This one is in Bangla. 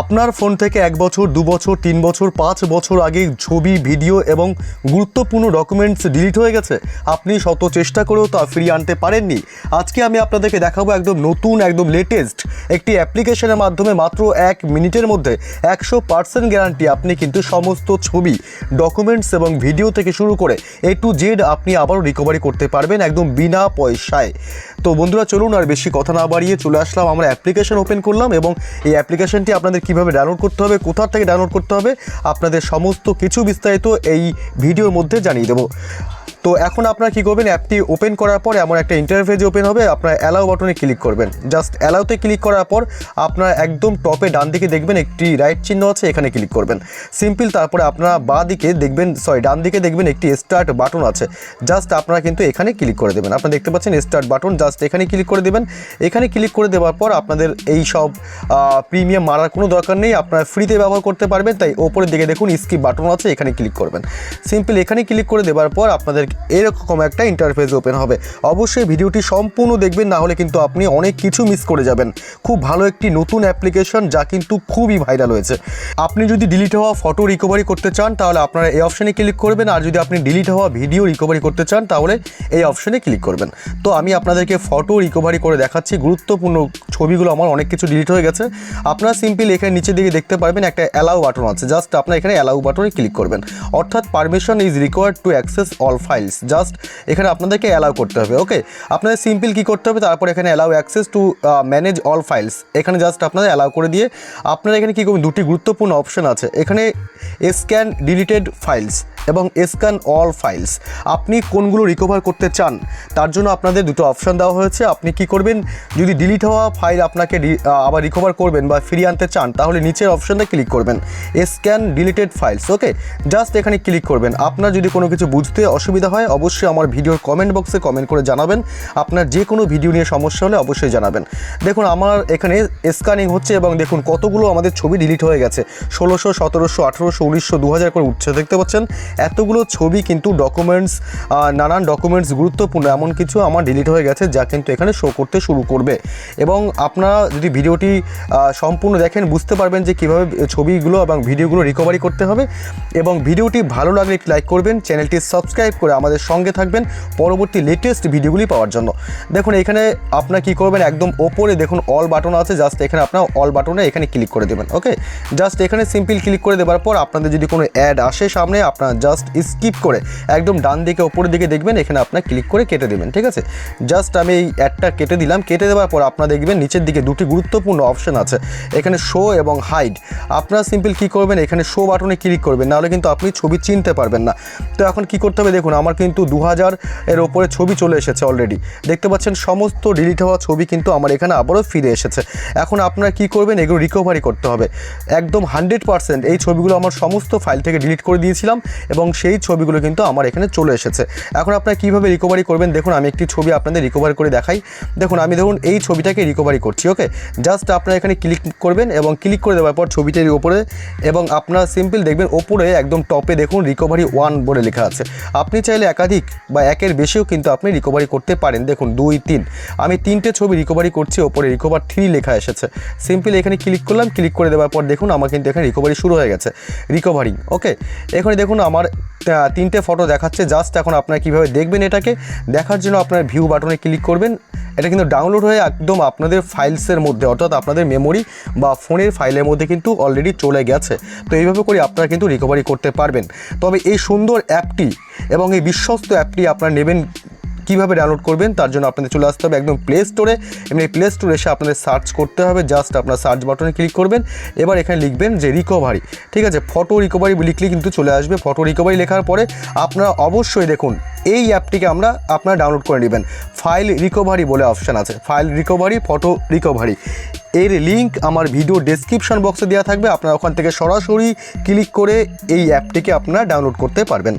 আপনার ফোন থেকে এক বছর, দু বছর, তিন বছর, পাঁচ বছর আগে ছবি, ভিডিও এবং গুরুত্বপূর্ণ ডকুমেন্টস ডিলিট হয়ে গেছে। আপনি শত চেষ্টা করেও তা ফিরিয়ে আনতে পারেননি। আজকে আমি আপনাদেরকে দেখাবো একদম নতুন, একদম লেটেস্ট একটি অ্যাপ্লিকেশনের মাধ্যমে মাত্র এক মিনিটের মধ্যে একশো পার্সেন্ট গ্যারান্টি আপনি কিন্তু সমস্ত ছবি ডকুমেন্টস এবং ভিডিও থেকে শুরু করে এ টু জেড আপনি আবারও রিকভারি করতে পারবেন একদম বিনা পয়সায়। তো বন্ধুরা, চলুন আর বেশি কথা না বাড়িয়ে চলে আসলাম। আমরা অ্যাপ্লিকেশন ওপেন করলাম এবং এই অ্যাপ্লিকেশনটি আপনাদের কীভাবে ডাউনলোড করতে হবে কোথার থেকে ডাউনলোড করতে হবে, আপনাদের সমস্ত কিছু বিস্তারিত এই ভিডিওর মধ্যে জানিয়ে দেবো। তো এখন আপনারা কী করবেন, অ্যাপটি ওপেন করার পর এমন একটা ইন্টারফেস ওপেন হবে, আপনারা অ্যালাউ বাটনে ক্লিক করবেন। জাস্ট অ্যালাউতে ক্লিক করার পর আপনারা একদম টপে ডান দিকে দেখবেন একটি রাইট চিহ্ন আছে, এখানে ক্লিক করবেন। সিম্পল তারপরে আপনারা বাঁ দিকে দেখবেন সরি ডান দিকে দেখবেন একটি স্টার্ট বাটন আছে। জাস্ট আপনারা কিন্তু এখানে ক্লিক করে দেবেন। আপনারা দেখতে পাচ্ছেন স্টার্ট বাটন জাস্ট এখানে ক্লিক করে দেবেন। এখানে ক্লিক করে দেওয়ার পর আপনাদের এই সব প্রিমিয়াম মারার কোনো দরকার নেই। আপনারা ফ্রিতে ব্যবহার করতে পারবেন। তাই ওপরের দিকে দেখুন স্কিপ বাটন আছে, এখানে ক্লিক করবেন। সিম্পল এখানে ক্লিক করে দেওয়ার পর আপনাদের এরকম একটা ইন্টারফেস ওপেন হবে। অবশ্যই ভিডিওটি সম্পূর্ণ দেখবেন, না হলে কিন্তু আপনি অনেক কিছু মিস করে যাবেন। খুব ভালো একটি নতুন অ্যাপ্লিকেশন যা কিন্তু খুবই ভাইরাল হয়েছে। আপনি যদি ডিলিট হওয়া ফটো রিকভারি করতে চান, তাহলে আপনারা এই অপশানে ক্লিক করবেন। আর যদি আপনি ডিলিট হওয়া ভিডিও রিকভারি করতে চান, তাহলে এই অপশানে ক্লিক করবেন। তো আমি আপনাদেরকে ফটো রিকভারি করে দেখাচ্ছি। গুরুত্বপূর্ণ ছবিগুলো আমার অনেক কিছু ডিলিট হয়ে গেছে। আপনারা সিম্পল এখানে নিচের দিকে দেখতে পারবেন একটা অ্যালাউ বাটন আছে। জাস্ট আপনার এখানে অ্যালাউ বাটনে ক্লিক করবেন। অর্থাৎ permission is required to access all files just এখানে আপনাদেরকে অ্যালাউ করতে হবে ওকে আপনাদের সিম্পল কী করতে হবে? তারপর এখানে allow access to manage all files এখানে জাস্ট আপনাদের অ্যালাউ করে দিয়ে আপনারা এখানে কী করবেন? দুটি গুরুত্বপূর্ণ অপশন আছে। এখানে স্ক্যান ডিলিটেড ফাইলস এবং স্ক্যান অল ফাইলস। আপনি কোনগুলো রিকভার করতে চান, তার জন্য আপনাদের দুটো অপশান দেওয়া হয়েছে। আপনি কি করবেন, যদি ডিলিট হওয়া ফাইল আপনাকে আবার রিকভার করবেন বা ফিরিয়ে আনতে চান, তাহলে নিচের অপশানটা ক্লিক করবেন। Scan deleted files okay just এখানে ক্লিক করবেন। আপনার যদি কোনো কিছু বুঝতে অসুবিধা হয়, অবশ্যই আমার ভিডিওর কমেন্ট বক্সে কমেন্ট করে জানাবেন। আপনার যে কোনো ভিডিও নিয়ে সমস্যা হলে অবশ্যই জানাবেন। দেখুন, আমার এখানে স্ক্যানিং হচ্ছে এবং দেখুন কতগুলো আমাদের ছবি ডিলিট হয়ে গেছে। ষোলোশো, সতেরোশো, আঠেরোশো, উনিশশো দু হাজার করে উঠছে, দেখতে পাচ্ছেন? এতগুলো ছবি কিন্তু ডকুমেন্টস নানান ডকুমেন্টস গুরুত্বপূর্ণ, এমন কিছু আমার ডিলিট হয়ে গেছে যা কিন্তু এখানে শো করতে শুরু করবে। এবং আপনারা যদি ভিডিওটি সম্পূর্ণ দেখেন, বুঝতে পারবেন যে কীভাবে ছবিগুলো এবং ভিডিওগুলো রিকভারি করতে হবে। এবং ভিডিওটি ভালো লাগলে লাইক করবেন, চ্যানেলটি সাবস্ক্রাইব করে আমাদের সঙ্গে থাকবেন পরবর্তী লেটেস্ট ভিডিওগুলি পাওয়ার জন্য। দেখুন, এখানে আপনার কি করবেন, একদম ওপরে দেখুন অল বাটন আছে জাস্ট এখানে আপনার অল বাটনে এখানে ক্লিক করে দেবেন ওকে জাস্ট এখানে সিম্পল ক্লিক করে দেওয়ার পর আপনাদের যদি কোনো অ্যাড আসে সামনে, আপনার জাস্ট স্কিপ করে একদম ডান দিকে ওপরের দিকে দেখবেন, এখানে আপনার ক্লিক করে কেটে দেবেন, ঠিক আছে? জাস্ট আমি এই অ্যাডটা কেটে দিলাম, কেটে দেওয়ার পর আপনারা দেখবেন নিচের দিকে দুটি গুরুত্বপূর্ণ অপশন আছে, এখানে শো এবং হাইড আপনারা সিম্পল কী করবেন, এখানে শো বাটনে ক্লিক করবেন, নাহলে কিন্তু আপনি ছবি চিনতে পারবেন না। তো এখন কি করতে হবে দেখুন, আমার কিন্তু দু হাজার এর ওপরে ছবি চলে এসেছে অলরেডি দেখতে পাচ্ছেন সমস্ত ডিলিট হওয়া ছবি কিন্তু আমার এখানে আবারও ফিরে এসেছে। এখন আপনারা কি করবেন, এগুলো রিকভারি করতে হবে। একদম হান্ড্রেড পার্সেন্ট এই ছবিগুলো আমার সমস্ত ফাইল থেকে ডিলিট করে দিয়েছিলাম এবং সেই ছবিগুলো কিন্তু আমার এখানে চলে এসেছে। এখন আপনারা কীভাবে রিকভারি করবেন? দেখুন, আমি একটি ছবি আপনাদের রিকভার করে দেখাই। দেখুন, আমি দেখুন এই ছবিটাকে রিকভারি করছি ওকে জাস্ট আপনারা এখানে ক্লিক করবেন এবং ক্লিক করে দেওয়ার পর ছবিটির উপরে এবং আপনারা সিম্পল দেখবেন, ওপরে একদম টপে দেখুন রিকভারি ওয়ান বলে লেখা আছে। আপনি চাইলে একাধিক বা একের বেশিও কিন্তু আপনি রিকভারি করতে পারেন। দেখুন, দুই, তিন। আমি তিনটে ছবি রিকভারি করছি, ওপরে রিকভার থ্রি লেখা এসেছে। সিম্পল এখানে ক্লিক করলাম ক্লিক করে দেওয়ার পর দেখুন, আমার কিন্তু এখানে রিকভারি শুরু হয়ে গেছে। রিকভারিং ওকে এখানে দেখুন, আমার আহ, তিনটে ফটো দেখাচ্ছে। জাস্ট এখন আপনারা কীভাবে দেখবেন এটাকে দেখার জন্য আপনার ভিউ বাটনে ক্লিক করবেন। এটা কিন্তু ডাউনলোড হয়ে একদম আপনাদের ফাইলসের মধ্যে অর্থাৎ আপনাদের মেমোরি বা ফোনের ফাইলের মধ্যে কিন্তু অলরেডি চলে গেছে। তো এইভাবে করে আপনারা কিন্তু রিকভারি করতে পারবেন। তবে এই সুন্দর অ্যাপটি এবং এই বিশ্বস্ত অ্যাপটি আপনারা নেবেন কীভাবে ডাউনলোড করবেন, তার জন্য আপনাদের চলে আসতে হবে একদম প্লে স্টোরে এমনি প্লে স্টোরে এসে আপনাদের সার্চ করতে হবে জাস্ট আপনার সার্চ বাটনে ক্লিক করবেন। এবার এখানে লিখবেন যে রিকভারি ঠিক আছে? ফটো রিকভারি লিখলে কিন্তু চলে আসবে। ফটো রিকভারি লেখার পরে আপনারা অবশ্যই দেখুন, এই অ্যাপটিকে আমরা আপনারা ডাউনলোড করে নেবেন। ফাইল রিকভারি বলে অপশান আছে। ফাইল রিকভারি ফটো রিকভারি এর লিঙ্ক আমার ভিডিও ডেসক্রিপশন বক্সে দেওয়া থাকবে। আপনারা ওখান থেকে সরাসরি ক্লিক করে এই অ্যাপটিকে আপনারা ডাউনলোড করতে পারবেন।